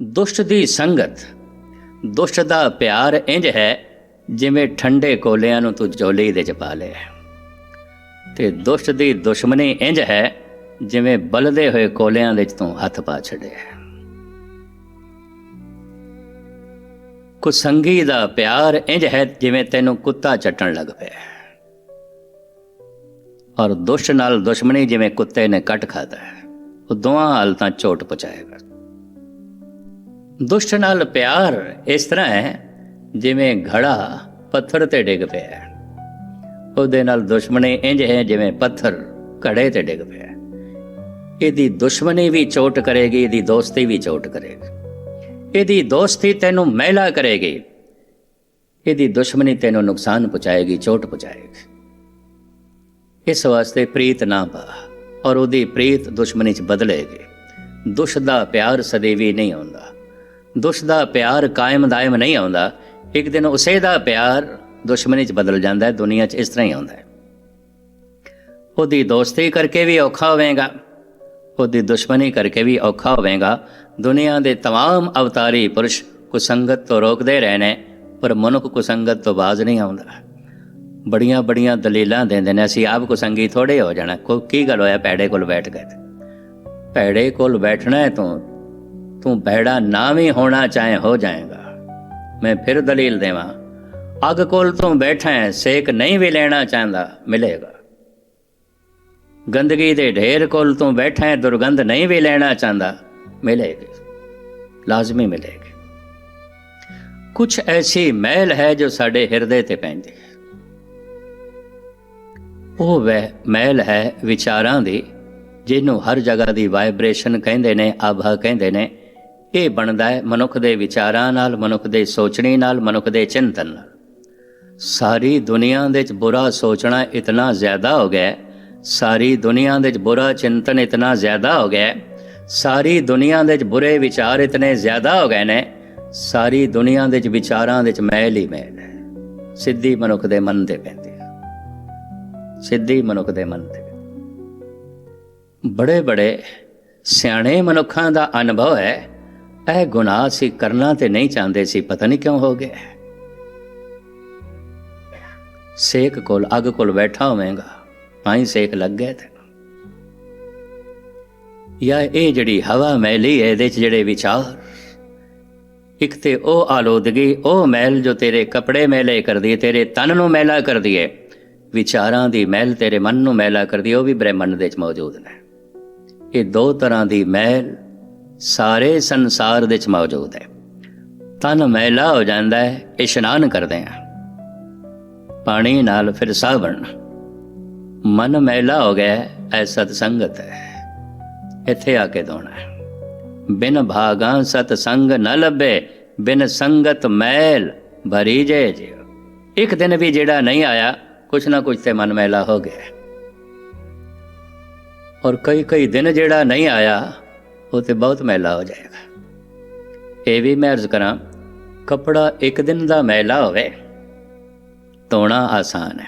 ਦੁਸ਼ਟ ਦੀ ਸੰਗਤ। ਦੁਸ਼ਟ ਦਾ ਪਿਆਰ ਇੰਜ ਹੈ, ਜਿਵੇਂ ਠੰਡੇ ਕੋਲਿਆਂ ਨੂੰ ਤੂੰ ਝੋਲੀ ਦੇ ਚ ਪਾ ਲੈ ਤੇ ਦੁਸ਼ਟ ਦੀ ਦੁਸ਼ਮਣੀ ਇੰਜ ਹੈ, ਜਿਵੇਂ ਬਲਦੇ ਹੋਏ ਕੋਲਿਆਂ ਦੇ ਚ ਤੂੰ ਹੱਥ ਪਾ ਛੱਡਿਆ। ਕੁਸੰਗੀ ਦਾ ਪਿਆਰ ਇੰਜ ਹੈ, ਜਿਵੇਂ ਤੈਨੂੰ ਕੁੱਤਾ ਚੱਟਣ ਲੱਗ ਪਿਆ। ਔਰ ਦੁਸ਼ਟ ਨਾਲ ਦੁਸ਼ਮਣੀ ਜਿਵੇਂ ਕੁੱਤੇ ਨੇ ਕੱਟ ਖਾਦਾ ਹੈ, ਉਹ ਦੋਹਾਂ ਹਾਲਤਾਂ ਚੋਟ ਪਹੁੰਚਾਏਗਾ ਦੁਸ਼ਟ ਨਾਲ ਪਿਆਰ ਇਸ ਤਰ੍ਹਾਂ ਹੈ, ਜਿਵੇਂ ਘੜਾ ਪੱਥਰ ਤੇ ਡਿੱਗ ਪਿਆ ਉਹਦੇ ਨਾਲ ਦੁਸ਼ਮਣੀ ਇੰਜ ਹੈ ਜਿਵੇਂ ਪੱਥਰ ਘੜੇ ਤੇ ਡਿੱਗ ਪਿਆ ਇਹਦੀ ਦੁਸ਼ਮਣੀ ਵੀ ਚੋਟ ਕਰੇਗੀ, ਇਹਦੀ ਦੋਸਤੀ ਵੀ ਚੋਟ ਕਰੇਗੀ। ਇਹਦੀ ਦੋਸਤੀ ਤੈਨੂੰ ਮਹਿਲਾ ਕਰੇਗੀ। ਇਹਦੀ ਦੁਸ਼ਮਣੀ ਤੈਨੂੰ ਨੁਕਸਾਨ ਪਹੁੰਚਾਏਗੀ ਚੋਟ ਪਹੁੰਚਾਏਗੀ ਇਸ ਵਾਸਤੇ ਪ੍ਰੀਤ ਨਾ ਪਾ ਔਰ ਉਹਦੀ ਪ੍ਰੀਤ ਦੁਸ਼ਮਣੀ ਚ ਬਦਲੇਗੀ। ਦੁਸ਼ ਦਾ ਪਿਆਰ ਸਦੀਵੀ ਨਹੀਂ ਆਉਂਦਾ ਦੁਸ਼ ਦਾ ਪਿਆਰ ਕਾਇਮ ਦਾਇਮ ਨਹੀਂ ਆਉਂਦਾ ਇੱਕ ਦਿਨ ਉਸੇ ਦਾ ਪਿਆਰ ਦੁਸ਼ਮਣੀ ਚ ਬਦਲ ਜਾਂਦਾ ਹੈ ਦੁਨੀਆ ਚ ਇਸ ਤਰ੍ਹਾਂ ਹੀ ਆਉਂਦਾ ਹੈ ਉਹਦੀ ਦੋਸਤੀ ਕਰਕੇ ਵੀ ਔਖਾ ਹੋਵੇਗਾ ਉਹਦੀ ਦੁਸ਼ਮਣੀ ਕਰਕੇ ਵੀ ਔਖਾ ਹੋਵੇਗਾ ਦੁਨੀਆ ਦੇ तमाम ਅਵਤਾਰੀ ਪੁਰਸ਼ ਕੁਸੰਗਤ ਤੋਂ ਰੋਕਦੇ ਰਹੇ ਨੇ ਪਰ ਮਨੁੱਖ ਕੁਸੰਗਤ ਤੋਂ ਬਾਜ਼ ਨਹੀਂ ਆਉਂਦਾ ਬੜੀਆਂ ਬੜੀਆਂ ਦਲੀਲਾਂ ਦਿੰਦੇ ਨੇ ਅਸੀਂ ਆਪ ਕੁਸੰਗੀ ਥੋੜੇ ਹੋ ਜਾਣਾ ਕੋ ਕੀ ਗੱਲ ਹੋਇਆ ਪੈੜੇ ਕੋਲ ਬੈਠ ਗਏ ਪੈੜੇ ਕੋਲ ਬੈਠਣਾ ਹੈ ਤੂੰ ਤੂੰ ਪੈੜਾ ਨਾ ਵੀ ਹੋਣਾ ਚਾਹੇ ਹੋ ਜਾਏਗਾ ਮੈਂ ਫਿਰ ਦਲੀਲ ਦੇਵਾਂ ਅੱਗ ਕੋਲ ਤੋਂ ਬੈਠਾ ਹੈ ਸੇਕ ਨਹੀਂ ਵੀ ਲੈਣਾ ਚਾਹੁੰਦਾ ਮਿਲੇਗਾ ਗੰਦਗੀ ਦੇ ਢੇਰ ਕੋਲ ਤੋਂ ਬੈਠਾ ਹੈ ਦੁਰਗੰਧ ਨਹੀਂ ਵੀ ਲੈਣਾ ਚਾਹੁੰਦਾ ਮਿਲੇਗੀ ਲਾਜ਼ਮੀ ਮਿਲੇਗੀ ਕੁਝ ਐਸੀ ਮਹਿਲ ਹੈ ਜੋ ਸਾਡੇ ਹਿਰਦੇ ਤੇ ਪੈਂਦੀ ਹੈ ਉਹ ਵਹਿ ਮਹਿਲ ਹੈ ਵਿਚਾਰਾਂ ਦੀ ਜਿਹਨੂੰ ਹਰ ਜਗ੍ਹਾ ਦੀ ਵਾਈਬ੍ਰੇਸ਼ਨ ਕਹਿੰਦੇ ਨੇ ਆਭਾ ਕਹਿੰਦੇ ਨੇ ਇਹ ਬਣਦਾ ਹੈ ਮਨੁੱਖ ਦੇ ਵਿਚਾਰਾਂ ਨਾਲ, ਮਨੁੱਖ ਦੇ ਸੋਚਣੀ ਨਾਲ, ਮਨੁੱਖ ਦੇ ਚਿੰਤਨ ਨਾਲ। ਸਾਰੀ ਦੁਨੀਆ ਦੇ ਵਿੱਚ ਬੁਰਾ ਸੋਚਣਾ ਇਤਨਾ ਜ਼ਿਆਦਾ ਹੋ ਗਿਆ ਸਾਰੀ ਦੁਨੀਆ ਦੇ ਵਿੱਚ ਬੁਰਾ ਚਿੰਤਨ ਇਤਨਾ ਜ਼ਿਆਦਾ ਹੋ ਗਿਆ ਸਾਰੀ ਦੁਨੀਆ ਦੇ ਵਿੱਚ ਬੁਰੇ ਵਿਚਾਰ ਇਤਨੇ ਜ਼ਿਆਦਾ ਹੋ ਗਏ ਨੇ, ਸਾਰੀ ਦੁਨੀਆ ਦੇ ਵਿੱਚ ਵਿਚਾਰਾਂ ਦੇ ਵਿੱਚ ਮੈਲ ਹੀ ਮੈਲ ਹੈ। ਸਿੱਧੀ ਮਨੁੱਖ ਦੇ ਮਨ ਤੇ ਪੈਂਦੀ ਹੈ ਸਿੱਧੀ ਮਨੁੱਖ ਦੇ ਮਨ ਤੇ। ਬੜੇ ਬੜੇ ਸਿਆਣੇ ਮਨੁੱਖਾਂ ਦਾ ਅਨੁਭਵ ਹੈ ਇਹ ਗੁਨਾਹ ਸੀ ਕਰਨਾ ਤੇ ਨਹੀਂ ਚਾਹੁੰਦੇ ਸੀ, ਪਤਾ ਨਹੀਂ ਕਿਉਂ ਹੋ ਗਿਆ। ਸੇਕ ਕੋਲ, ਅੱਗ ਕੋਲ ਬੈਠਾ ਹੋਵੇਂਗਾ, ਤਾਂ ਹੀ ਸੇਕ ਲੱਗ ਗਿਆ ਤੇ। ਜਾਂ ਇਹ ਜਿਹੜੀ ਹਵਾ ਮੈਲੀ ਹੈ, ਇਹਦੇ ਚ ਜਿਹੜੇ ਵਿਚਾਰ, ਇੱਕ ਤੇ ਉਹ ਆਲੋਦਗੀ, ਉਹ ਮੈਲ ਜੋ ਤੇਰੇ ਕੱਪੜੇ ਮੈਲੇ ਕਰਦੀ ਹੈ, ਤੇਰੇ ਤਨ ਨੂੰ ਮੈਲਾ ਕਰਦੀ ਹੈ, ਵਿਚਾਰਾਂ ਦੀ ਮੈਲ ਤੇਰੇ ਮਨ ਨੂੰ ਮੈਲਾ ਕਰਦੀ ਹੈ, ਉਹ ਵੀ ਬ੍ਰਹਮੰਡ ਦੇ ਵਿੱਚ ਮੌਜੂਦ ਨੇ। ਇਹ ਦੋ ਤਰ੍ਹਾਂ ਦੀ ਮੈਲ ਸਾਰੇ ਸੰਸਾਰ ਦੇ ਵਿੱਚ ਮੌਜੂਦ ਹੈ। ਤਨ ਮੈਲਾ ਹੋ ਜਾਂਦਾ ਹੈ, ਇਸ਼ਨਾਨ ਕਰਦੇ ਆ ਪਾਣੀ ਨਾਲ ਫਿਰ ਸਾਬਣ ਮਨ ਮੈਲਾ ਹੋ ਗਿਆ ਐ ਸਤ ਸੰਗਤ ਹੈ। ਇੱਥੇ ਆ ਕੇ ਦੋਣਾ ਹੈ। ਬਿਨ ਭਾਗਾਂ ਸਤ ਸੰਗ ਨ ਲੱਭੇ, ਬਿਨ ਸੰਗਤ ਮੈਲ ਭਰੀ ਜੇ ਜਿਉ। ਇੱਕ ਦਿਨ ਵੀ ਜਿਹੜਾ ਨਹੀਂ ਆਇਆ, ਕੁਛ ਨਾ ਕੁਛ ਤੇ ਮਨ ਮੈਲਾ ਹੋ ਗਿਆ ਔਰ ਕਈ ਕਈ ਦਿਨ ਜਿਹੜਾ ਨਹੀਂ ਆਇਆ ਉਹ ਤੇ ਬਹੁਤ ਮੈਲਾ ਹੋ ਜਾਏਗਾ। ਇਹ ਵੀ ਮੈਂ ਅਰਜ਼ ਕਰਾਂ, ਕਪੜਾ ਇੱਕ ਦਿਨ ਦਾ ਮੈਲਾ ਹੋਵੇ, ਧੋਣਾ ਆਸਾਨ ਹੈ।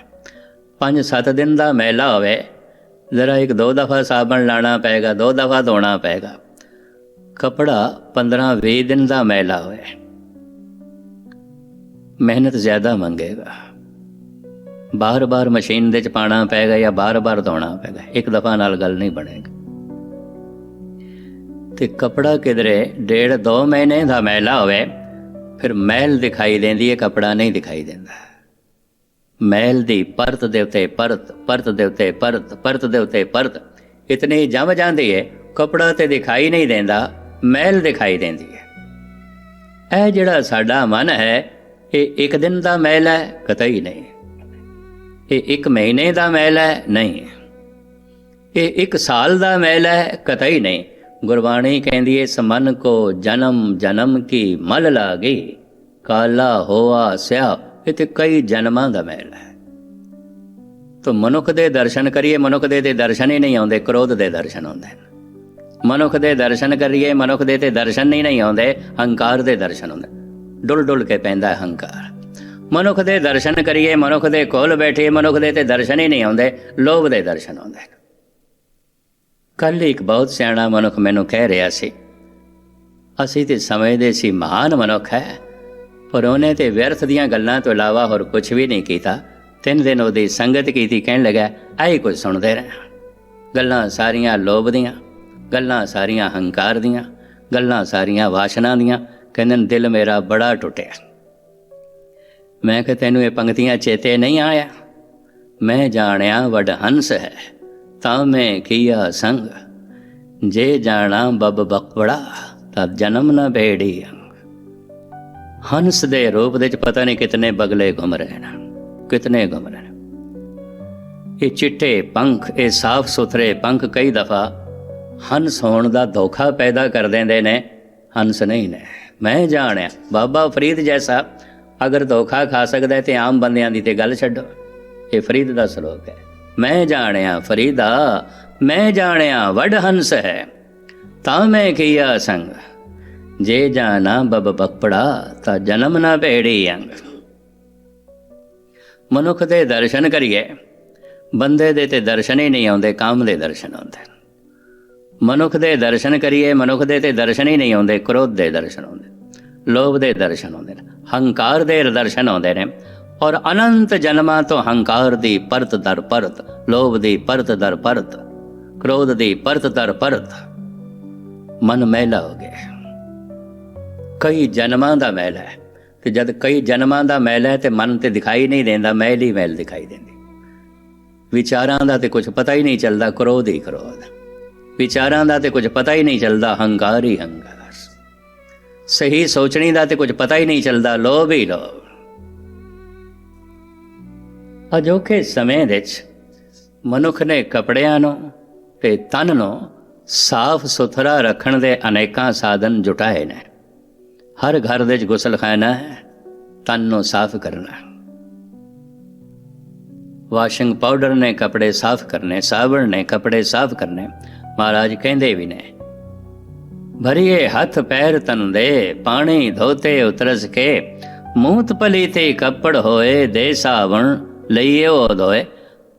ਪੰਜ ਸੱਤ ਦਿਨ ਦਾ ਮੈਲਾ ਹੋਵੇ, ਜ਼ਰਾ ਇੱਕ ਦੋ ਦਫਾ ਸਾਬਣ ਲਾਣਾ ਪਏਗਾ, ਦੋ ਦਫਾ ਧੋਣਾ ਪਏਗਾ। ਕਪੜਾ 15 20 ਦਿਨ ਦਾ ਮੈਲਾ ਹੋਵੇ। ਮਿਹਨਤ ਜ਼ਿਆਦਾ ਮੰਗੇਗਾ। ਬਾਰ-ਬਾਰ ਮਸ਼ੀਨ ਦੇ ਚ ਪਾਣਾ ਪਏਗਾ ਜਾਂ ਬਾਰ-ਬਾਰ ਧੋਣਾ ਪਏਗਾ, ਇੱਕ ਦਫਾ ਨਾਲ ਗੱਲ ਨਹੀਂ ਬਣੇਗੀ। ਤੇ ਕਪੜਾ ਕਿਧਰੇ, ਡੇਢ ਦੋ ਮਹੀਨੇ ਦਾ ਮੈਲਾ ਹੋਵੇ, ਫਿਰ ਮਹਿਲ ਦਿਖਾਈ ਦਿੰਦੀ ਹੈ ਕਪੜਾ ਨਹੀਂ ਦਿਖਾਈ ਦਿੰਦਾ। ਮਹਿਲ ਦੀ ਪਰਤ ਦੇ ਉੱਤੇ ਪਰਤ ਪਰਤ ਦੇ ਉੱਤੇ ਪਰਤ ਪਰਤ ਦੇ ਉੱਤੇ ਪਰਤ, ਇਤਨੀ ਜਮ ਜਾਂਦੀ ਹੈ ਕਪੜਾ ਤੇ ਦਿਖਾਈ ਨਹੀਂ ਦਿੰਦਾ, ਮਹਿਲ ਦਿਖਾਈ ਦਿੰਦੀ ਹੈ ਇਹ ਜਿਹੜਾ ਸਾਡਾ ਮਨ ਹੈ, ਇਹ ਇੱਕ ਦਿਨ ਦਾ ਮਹਿਲ ਹੈ, ਕਤਈ ਨਹੀਂ। ਇਹ ਇੱਕ ਮਹੀਨੇ ਦਾ ਮੈਲ ਹੈ, ਨਹੀਂ। ਇਹ ਇੱਕ ਸਾਲ ਦਾ ਮੈਲ ਹੈ, ਕਤਈ ਨਹੀਂ। ਗੁਰਬਾਣੀ ਕਹਿੰਦੀ ਹੈ ਇਸ ਮਨ ਕੋ ਜਨਮ ਜਨਮ ਕੀ ਮਲ ਲਾਗੀ? ਕਾਲਾ ਹੋਆ ਸਿਆ ਇਹ ਤੇ ਕਈ ਜਨਮਾਂ ਦਾ ਮੈਲ ਹੈ। ਤੋ ਮਨੁੱਖ ਦੇ ਦਰਸ਼ਨ ਕਰੀਏ, ਮਨੁੱਖ ਦੇ ਤੇ ਦਰਸ਼ਨ ਹੀ ਨਹੀਂ ਆਉਂਦੇ, ਕ੍ਰੋਧ ਦੇ ਦਰਸ਼ਨ ਆਉਂਦੇ ਮਨੁੱਖ ਦੇ ਦਰਸ਼ਨ ਕਰੀਏ, ਮਨੁੱਖ ਦੇ ਤੇ ਦਰਸ਼ਨ ਨਹੀਂ ਨਹੀਂ ਆਉਂਦੇ, ਹੰਕਾਰ ਦੇ ਦਰਸ਼ਨ ਆਉਂਦੇ। ਡੁੱਲ ਡੁੱਲ ਕੇ ਪੈਂਦਾ ਹੰਕਾਰ। ਮਨੁੱਖ ਦੇ ਦਰਸ਼ਨ ਕਰੀਏ, ਮਨੁੱਖ ਦੇ ਕੋਲ ਬੈਠੇ ਮਨੁੱਖ ਦੇ ਤੇ ਦਰਸ਼ਨ ਹੀ ਨਹੀਂ ਆਉਂਦੇ, ਲੋਭ ਦੇ ਦਰਸ਼ਨ ਆਉਂਦੇ ਕੱਲ ਇੱਕ ਬਹੁਤ ਸਿਆਣਾ ਮਨੁੱਖ ਮੈਨੂੰ ਕਹਿ ਰਿਹਾ ਸੀ। ਅਸੀਂ ਤੇ ਸਮਝਦੇ ਸੀ ਮਹਾਨ ਮਨੁੱਖ ਹੈ, ਪਰ ਉਹਨੇ ਤੇ ਵਿਅਰਥ ਦੀਆਂ ਗੱਲਾਂ ਤੋਂ ਇਲਾਵਾ ਹੋਰ ਕੁਝ ਵੀ ਨਹੀਂ ਕੀਤਾ। ਤਿੰਨ ਦਿਨ ਉਹਦੀ ਸੰਗਤ ਕੀਤੀ, ਕਹਿਣ ਲੱਗਾ ਆਈ ਕੁਝ ਸੁਣਦੇ ਰਹੇ ਗੱਲਾਂ ਸਾਰੀਆਂ ਲੋਭ ਦੀਆਂ, ਗੱਲਾਂ ਸਾਰੀਆਂ ਹੰਕਾਰ ਦੀਆਂ, ਗੱਲਾਂ ਸਾਰੀਆਂ ਵਾਸ਼ਨਾ ਦੀਆਂ ਕਹਿੰਦੇ ਦਿਲ ਮੇਰਾ ਬੜਾ ਟੁੱਟਿਆ। ਮੈਂ ਕਿ ਤੈਨੂੰ ਇਹ ਪੰਕਤੀਆਂ ਚੇਤੇ ਨਹੀਂ ਆਇਆ? ਮੈਂ ਜਾਣਿਆ ਵਡ ਹੰਸ ਹੈ। ਤਾਂ ਮੈਂ ਕੀਆ ਸੰਗ ਜੇ ਜਾਣਾ ਬੱਬ ਬਕਵੜਾ ਤਾਂ ਜਨਮ ਨਾ ਭੇੜੀ ਹੰਸ ਦੇ ਰੂਪ ਦੇ ਚ ਪਤਾ ਨਹੀਂ ਕਿਤਨੇ ਬਗਲੇ ਘੁੰਮ ਰਹੇ ਨੇ ਕਿਤਨੇ ਘੁੰਮ ਰਹੇ ਨੇ ਇਹ ਚਿੱਟੇ ਪੰਖ ਇਹ ਸਾਫ਼ ਸੁਥਰੇ ਪੰਖ ਕਈ ਦਫਾ ਹੰਸ ਹੋਣ ਦਾ ਧੋਖਾ ਪੈਦਾ ਕਰ ਦਿੰਦੇ ਨੇ ਹੰਸ ਨਹੀਂ ਨੇ ਮੈਂ ਜਾਣਿਆ ਬਾਬਾ ਫਰੀਦ ਜੈਸਾ ਅਗਰ ਧੋਖਾ ਖਾ ਸਕਦਾ ਹੈ ਤੇ ਆਮ ਬੰਦਿਆਂ ਦੀ ਤੇ ਗੱਲ ਛੱਡੋ ਇਹ ਫਰੀਦ ਦਾ ਸ਼ਲੋਕ ਹੈ ਮੈਂ ਜਾਣਿਆ ਫਰੀਦਾ, ਮੈਂ ਜਾਣਿਆ ਵਡ ਹੰਸ ਹੈ। ਤਾਂ ਮੈਂ ਕੀਆ ਸੰਗ, ਜੇ ਜਾਣਾ ਬਬ ਬਕਪੜਾ ਤਾਂ ਜਨਮ ਨਾ ਭੇੜੀ ਅੰਗ। ਮਨੁੱਖ ਦੇ ਦਰਸ਼ਨ ਕਰੀਏ। ਬੰਦੇ ਦੇ ਤੇ ਦਰਸ਼ਨ ਹੀ ਨਹੀਂ ਆਉਂਦੇ, ਕਾਮ ਦੇ ਦਰਸ਼ਨ ਆਉਂਦੇ। ਮਨੁੱਖ ਦੇ ਦਰਸ਼ਨ ਕਰੀਏ, ਮਨੁੱਖ ਦੇ ਤੇ ਦਰਸ਼ਨ ਹੀ ਨਹੀਂ ਆਉਂਦੇ, ਕ੍ਰੋਧ ਦੇ ਦਰਸ਼ਨ ਆਉਂਦੇ। ਲੋਭ ਦੇ ਦਰਸ਼ਨ ਆਉਂਦੇ ਨੇ, ਹੰਕਾਰ ਦੇ ਦਰਸ਼ਨ ਆਉਂਦੇ ਨੇ। ਔਰ ਅਨੰਤ ਜਨਮਾਂ ਤੋਂ ਹੰਕਾਰ ਦੀ ਪਰਤ ਦਰ ਪਰਤ, ਲੋਭ ਦੀ ਪਰਤ ਦਰ ਪਰਤ, ਕ੍ਰੋਧ ਦੀ ਪਰਤ ਦਰ ਪਰਤ, ਮਨ ਮੈਲਾ ਹੋ ਗਿਆ। ਕਈ ਜਨਮਾਂ ਦਾ ਮੈਲ ਹੈ ਤੇ ਜਦ ਕਈ ਜਨਮਾਂ ਦਾ ਮੈਲ ਹੈ ਤੇ ਮਨ ਤੇ ਦਿਖਾਈ ਨਹੀਂ ਦਿੰਦਾ, ਮੈਲ ਹੀ ਮੈਲ ਦਿਖਾਈ ਦਿੰਦੀ। ਵਿਚਾਰਾਂ ਦਾ ਤੇ ਕੁਝ ਪਤਾ ਹੀ ਨਹੀਂ ਚੱਲਦਾ, ਕ੍ਰੋਧ ਹੀ ਕ੍ਰੋਧ। ਵਿਚਾਰਾਂ ਦਾ ਤੇ ਕੁਝ ਪਤਾ ਹੀ ਨਹੀਂ ਚੱਲਦਾ, ਹੰਕਾਰ ਹੀ ਹੰਕਾਰ। ਸਹੀ ਸੋਚਣੀ ਦਾ ਤੇ ਕੁਝ ਪਤਾ ਹੀ ਨਹੀਂ ਚੱਲਦਾ, ਲੋਭ ਹੀ ਲੋਭ। ਅਜੋਕੇ ਸਮੇਂ ਵਿੱਚ ਮਨੁੱਖ ਨੇ ਕਪੜਿਆਂ ਨੂੰ ਤੇ ਤਨ ਨੂੰ ਸਾਫ਼ ਸੁਥਰਾ ਰੱਖਣ ਦੇ ਅਨੇਕਾਂ ਸਾਧਨ ਜੁਟਾਏ ਨੇ। ਹਰ ਘਰ ਦੇ ਵਿੱਚ ਗੁਸਲਖਾਨਾ ਹੈ, ਤਨ ਨੂੰ ਸਾਫ਼ ਕਰਨਾ ਵਾਸ਼ਿੰਗ ਪਾਊਡਰ ਨੇ ਕਪੜੇ ਸਾਫ਼ ਕਰਨੇ, ਸਾਬਣ ਨੇ ਕਪੜੇ ਸਾਫ਼ ਕਰਨੇ, ਮਹਾਰਾਜ ਕਹਿੰਦੇ ਵੀ ਨੇ, ਭਰੀਏ ਹੱਥ ਪੈਰ ਤਨ ਦੇ, ਪਾਣੀ ਧੋਤੇ ਉਤਰਸ ਕੇ ਮੂਤ ਪਲੀ ਤੇ ਕੱਪੜ ਹੋਏ ਦੇ ਸਾਵਣ ਲਈਏ ਉਹ ਧੋਏ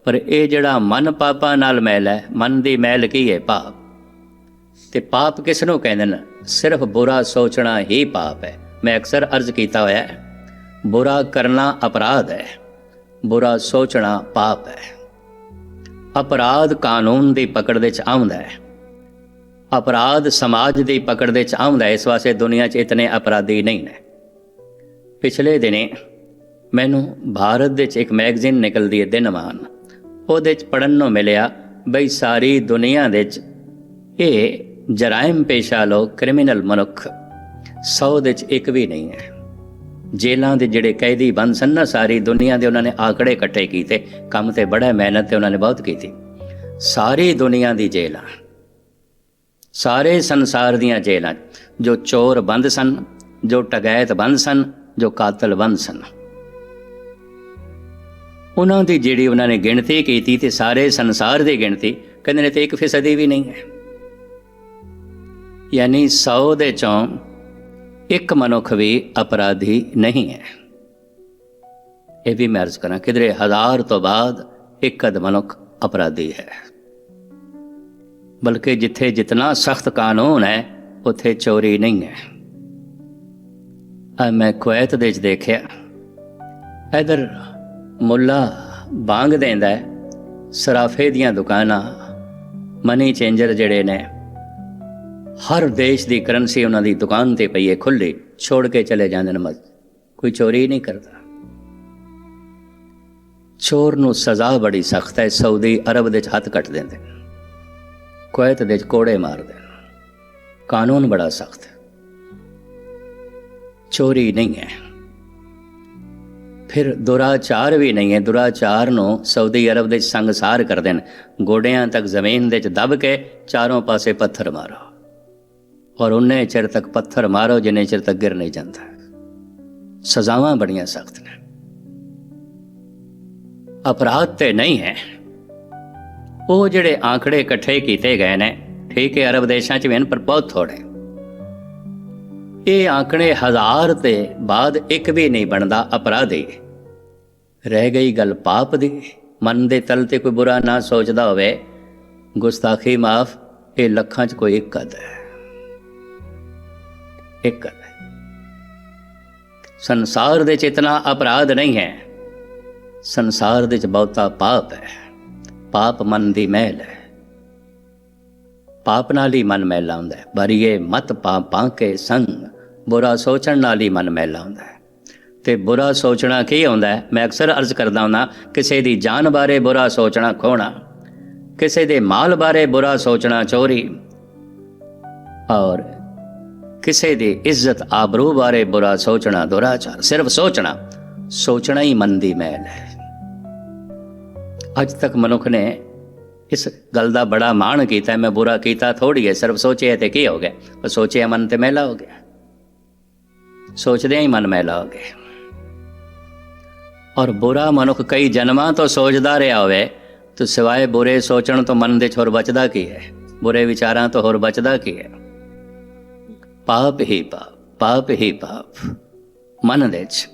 ਪਰ ਇਹ ਜਿਹੜਾ ਮਨ ਪਾਪਾਂ ਨਾਲ ਮੈਲ ਹੈ, ਮਨ ਦੀ ਮੈਲ ਕੀ ਹੈ? ਪਾਪ। ਤੇ ਪਾਪ ਕਿਸ ਨੂੰ ਕਹਿੰਦੇ ਨੇ? ਸਿਰਫ ਬੁਰਾ ਸੋਚਣਾ ਹੀ ਪਾਪ ਹੈ। ਮੈਂ ਅਕਸਰ ਅਰਜ਼ ਕੀਤਾ ਹੋਇਆ ਹੈ। ਬੁਰਾ ਕਰਨਾ ਅਪਰਾਧ ਹੈ। ਬੁਰਾ ਸੋਚਣਾ ਪਾਪ ਹੈ। ਅਪਰਾਧ ਕਾਨੂੰਨ ਦੀ ਪਕੜ ਦੇ ਵਿੱਚ ਆਉਂਦਾ ਹੈ। ਅਪਰਾਧ ਸਮਾਜ ਦੀ ਪਕੜ ਦੇ ਵਿੱਚ ਆਉਂਦਾ ਹੈ। ਇਸ ਵਾਸਤੇ ਦੁਨੀਆ 'ਚ ਇਤਨੇ ਅਪਰਾਧੀ ਨਹੀਂ ਨੇ। ਪਿਛਲੇ ਦਿਨੇ ਮੈਨੂੰ ਭਾਰਤ ਵਿੱਚ ਇੱਕ ਮੈਗਜ਼ੀਨ ਨਿਕਲਦੀ ਹੈ ਦਿਨਮਾਨ ਉਹਦੇ 'ਚ ਪੜਨ ਨੂੰ ਮਿਲਿਆ ਬਈ ਸਾਰੀ ਦੁਨੀਆ ਦੇ 'ਚ ਇਹ ਜਰਾਇਮ ਪੇਸ਼ਾ ਲੋਕ, ਕ੍ਰਿਮੀਨਲ ਮਨੁੱਖ 100 ਦੇ 'ਚ ਇੱਕ ਵੀ ਨਹੀਂ ਹੈ। ਜੇਲਾਂ ਦੇ ਜਿਹੜੇ ਕੈਦੀ ਬੰਦ ਸਨ ਨਾ, ਸਾਰੀ ਦੁਨੀਆ ਦੇ ਉਹਨਾਂ ਨੇ ਆંકੜੇ ਇਕੱਠੇ ਕੀਤੇ, ਕੰਮ ਤੇ ਬੜਾ ਮਿਹਨਤ ਤੇ ਉਹਨਾਂ ਨੇ ਬਹੁਤ ਕੀਤੀ। ਸਾਰੀ ਦੁਨੀਆ ਦੀ ਜੇਲਾਂ ਸਾਰੇ ਸੰਸਾਰ ਦੀਆਂ ਜੇਲਾਂ ਜੋ ਚੋਰ ਬੰਦ ਸਨ, ਜੋ ਟਗੈਤ ਬੰਦ ਸਨ, ਜੋ ਕਾਤਲ ਬੰਦ ਸਨ। ਉਹਨਾਂ ਦੀ ਜਿਹੜੀ ਉਹਨਾਂ ਨੇ ਗਿਣਤੀ ਕੀਤੀ ਤੇ ਸਾਰੇ ਸੰਸਾਰ ਦੀ ਗਿਣਤੀ ਕਹਿੰਦੇ ਨੇ ਤੇ 1 ਫੀਸਦੀ ਵੀ ਨਹੀਂ ਹੈ। ਯਾਨੀ 100 ਦੇ ਚੋਂ ਇੱਕ ਮਨੁੱਖ ਵੀ ਅਪਰਾਧੀ ਨਹੀਂ ਹੈ। ਇਹ ਵੀ ਮੈਂ ਅਰਜ਼ ਕਰਾਂ ਕਿਧਰੇ ਹਜ਼ਾਰ ਤੋਂ ਬਾਅਦ ਇੱਕ ਅਦ ਮਨੁੱਖ ਅਪਰਾਧੀ ਹੈ। ਬਲਕਿ ਜਿੱਥੇ ਜਿਤਨਾ ਸਖਤ ਕਾਨੂੰਨ ਹੈ, ਉੱਥੇ ਚੋਰੀ ਨਹੀਂ ਹੈ। ਆ ਮੈਂ ਕੁਵੈਤ ਦੇ ਵਿੱਚ ਦੇਖਿਆ। ਇਧਰ ਮੁੱਲਾ ਬਾਂਗ ਦਿੰਦਾ ਸਰਾਫੇ ਦੀਆਂ ਦੁਕਾਨਾਂ ਮਨੀ ਚੇਂਜਰ ਜਿਹੜੇ ਨੇ, ਹਰ ਦੇਸ਼ ਦੀ ਕਰੰਸੀ ਉਹਨਾਂ ਦੀ ਦੁਕਾਨ ਤੇ ਪਈ ਹੈ ਖੁੱਲੀ ਛੋੜ ਕੇ ਚਲੇ ਜਾਂਦੇ ਨੇ ਮਸ ਕੋਈ ਚੋਰੀ ਨਹੀਂ ਕਰਦਾ। ਚੋਰ ਨੂੰ ਸਜ਼ਾ ਬੜੀ ਸਖਤ ਹੈ, ਸਾਊਦੀ ਅਰਬ ਦੇ ਚ ਹੱਥ ਕੱਟ ਦਿੰਦੇ ਕੁਵੈਤ ਦੇ ਚ ਕੋੜੇ ਮਾਰਦੇ ਕਾਨੂੰਨ ਬੜਾ ਸਖਤ ਹੈ। ਚੋਰੀ ਨਹੀਂ ਹੈ। ਫਿਰ ਦੁਰਾਚਾਰ ਵੀ ਨਹੀਂ ਹੈ। ਦੁਰਾਚਾਰ ਨੂੰ ਸਾਊਦੀ ਅਰਬ ਦੇ ਸੰਗਸਾਰ ਕਰਦੇ ਨੇ ਗੋਡਿਆਂ ਤੱਕ ਜ਼ਮੀਨ ਦੇ ਚ ਦਬ ਕੇ ਚਾਰੋਂ ਪਾਸੇ ਪੱਥਰ ਮਾਰੋ। ਔਰ ਉਹਨੇ ਚਿਰ ਤੱਕ ਪੱਥਰ ਮਾਰੋ ਜਿੰਨੇ ਚਿਰ ਤੱਕ ਗਿਰ ਨਹੀਂ ਜਾਂਦਾ। ਸਜ਼ਾਵਾਂ ਬੜੀਆਂ ਸਖਤ ਨੇ। ਅਪਰਾਧ ਤੇ ਨਹੀਂ ਹੈ। ਉਹ ਜਿਹੜੇ ਆંકੜੇ ਇਕੱਠੇ ਕੀਤੇ ਗਏ ਨੇ, ਠੀਕ ਹੈ, ਅਰਬ ਦੇਸ਼ਾਂ 'ਚ ਵੀ ਹਨ, ਪਰ ਬਹੁਤ ਥੋੜੇ ਇਹ ਆંકੜੇ ਹਜ਼ਾਰ ਤੇ ਬਾਅਦ ਇੱਕ ਵੀ ਨਹੀਂ ਬਣਦਾ ਅਪਰਾਧੀ। ਰਹਿ ਗਈ ਗੱਲ ਪਾਪ ਦੀ। ਮਨ ਦੇ ਤਲ ਤੇ ਕੋਈ ਬੁਰਾ ਨਾ ਸੋਚਦਾ ਹੋਵੇ। ਗੁਸਤਾਖੀ ਮਾਫ, ਇਹ ਲੱਖਾਂ 'ਚ ਕੋਈ ਇੱਕ ਕਦ ਹੈ। ਇੱਕ ਗੱਲ ਹੈ। ਸੰਸਾਰ ਦੇ ਚ ਇਤਨਾ ਅਪਰਾਧ ਨਹੀਂ ਹੈ। ਸੰਸਾਰ ਦੇ ਚ ਬਹੁਤਾ ਪਾਪ ਹੈ। ਪਾਪ ਮਨ ਦੀ ਮਹਿਲ ਹੈ। ਪਾਪ ਨਾਲ ਹੀ ਮਨ ਮੈਲਾ ਹੁੰਦਾ ਹੈ। ਬਰੀਏ ਮਤ ਪਾਪਾਂ ਕੇ ਸੰਗ, ਬੁਰਾ ਸੋਚਣ ਨਾਲ ਹੀ ਮਨ ਮੈਲਾ ਹੁੰਦਾ ਹੈ। ਤੇ ਬੁਰਾ ਸੋਚਣਾ ਕੀ ਆਉਂਦਾ ਮੈਂ ਅਕਸਰ ਅਰਜ਼ ਕਰਦਾ ਹੁੰਦਾ ਕਿਸੇ ਦੀ ਜਾਨ ਬਾਰੇ ਬੁਰਾ ਸੋਚਣਾ ਖੋਣਾ, ਕਿਸੇ ਦੇ ਮਾਲ ਬਾਰੇ ਬੁਰਾ ਸੋਚਣਾ ਚੋਰੀ, ਔਰ ਕਿਸੇ ਦੀ ਇੱਜ਼ਤ ਆਬਰੂ ਬਾਰੇ ਬੁਰਾ ਸੋਚਣਾ ਦੁਰਾਚਾਰ। ਸਿਰਫ ਸੋਚਣਾ ਸੋਚਣਾ ਹੀ ਮਨ ਦੀ ਮੈਲ ਹੈ। ਅੱਜ ਤੱਕ ਮਨੁੱਖ ਨੇ ਇਸ ਗੱਲ ਦਾ ਬੜਾ ਮਾਣ ਕੀਤਾ, ਮੈਂ ਬੁਰਾ ਕੀਤਾ ਥੋੜੀ ਹੈ, ਸਿਰਫ ਸੋਚਿਆ ਤੇ ਕੀ ਹੋ ਗਿਆ? ਉਹ ਸੋਚਿਆ ਮਨ ਤੇ ਮੈਲਾ ਹੋ ਗਿਆ। ਸੋਚਦਿਆਂ ਹੀ ਮਨ ਮੈਲਾ ਹੋ ਗਿਆ। ਔਰ ਬੁਰਾ ਮਨੁੱਖ ਕਈ ਜਨਮਾਂ ਤੋਂ ਸੋਚਦਾ ਰਿਹਾ ਹੋਵੇ, ਤਾਂ ਸਿਵਾਏ ਬੁਰੇ ਸੋਚਣ ਤੋਂ ਮਨ ਦੇ ਚ ਹੋਰ ਬਚਦਾ ਕੀ ਹੈ? ਬੁਰੇ ਵਿਚਾਰਾਂ ਤੋਂ ਹੋਰ ਬਚਦਾ ਕੀ ਹੈ? ਪਾਪ ਹੀ ਪਾਪ ਪਾਪ ਹੀ ਪਾਪ। ਮਨ ਦੇ ਚ।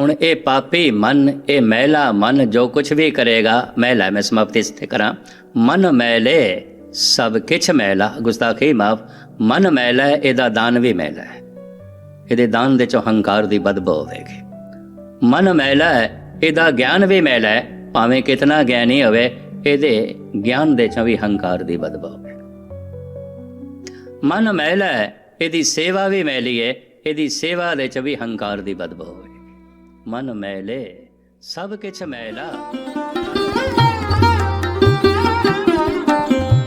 ਹੁਣ ਇਹ ਪਾਪੀ ਮਨ, ਇਹ ਮੈਲਾ ਮਨ ਜੋ ਕੁਝ ਵੀ ਕਰੇਗਾ, ਮੈਲਾ ਮੈਂ ਸਮਾਪਤੀ ਸਤੇ ਕਰਾਂ। ਮਨ ਮੈਲੇ, ਸਭ ਕਿਛ ਮੈਲਾ। ਗੁਸਤਾਖੀ ਮਾਫ। ਮਨ ਮੈਲਾ, ਇਹਦਾ ਦਾਨ ਵੀ ਮੈਲਾ ਹੈ। ਇਹਦੇ ਦਾਨ ਦੇ ਚੋਂ ਹੰਕਾਰ ਦੀ ਬਦਬੋ ਹੋਵੇਗੀ। ਮਨ ਮੈਲਾ ਹੈ, ਇਹਦਾ ਗਿਆਨ ਵੀ ਮੈਲਾ ਹੈ, ਭਾਵੇਂ ਕਿਤਨਾ ਗਿਆਨੀ ਹੋਵੇ, ਇਹਦੇ ਗਿਆਨ ਦੇ ਚੋਂ ਵੀ ਹੰਕਾਰ ਦੀ ਬਦਬੂ ਹੋਵੇ ਮਨ ਮੈਲਾ ਹੈ, ਇਹਦੀ ਸੇਵਾ ਵੀ ਮੈਲੀ ਹੈ, ਇਹਦੀ ਸੇਵਾ ਦੇ ਚ ਵੀ ਹੰਕਾਰ ਦੀ ਬਦਬੂ ਹੋਵੇ ਮਨ ਮੈਲੇ, ਸਭ ਕਿਛ ਮੈਲਾ।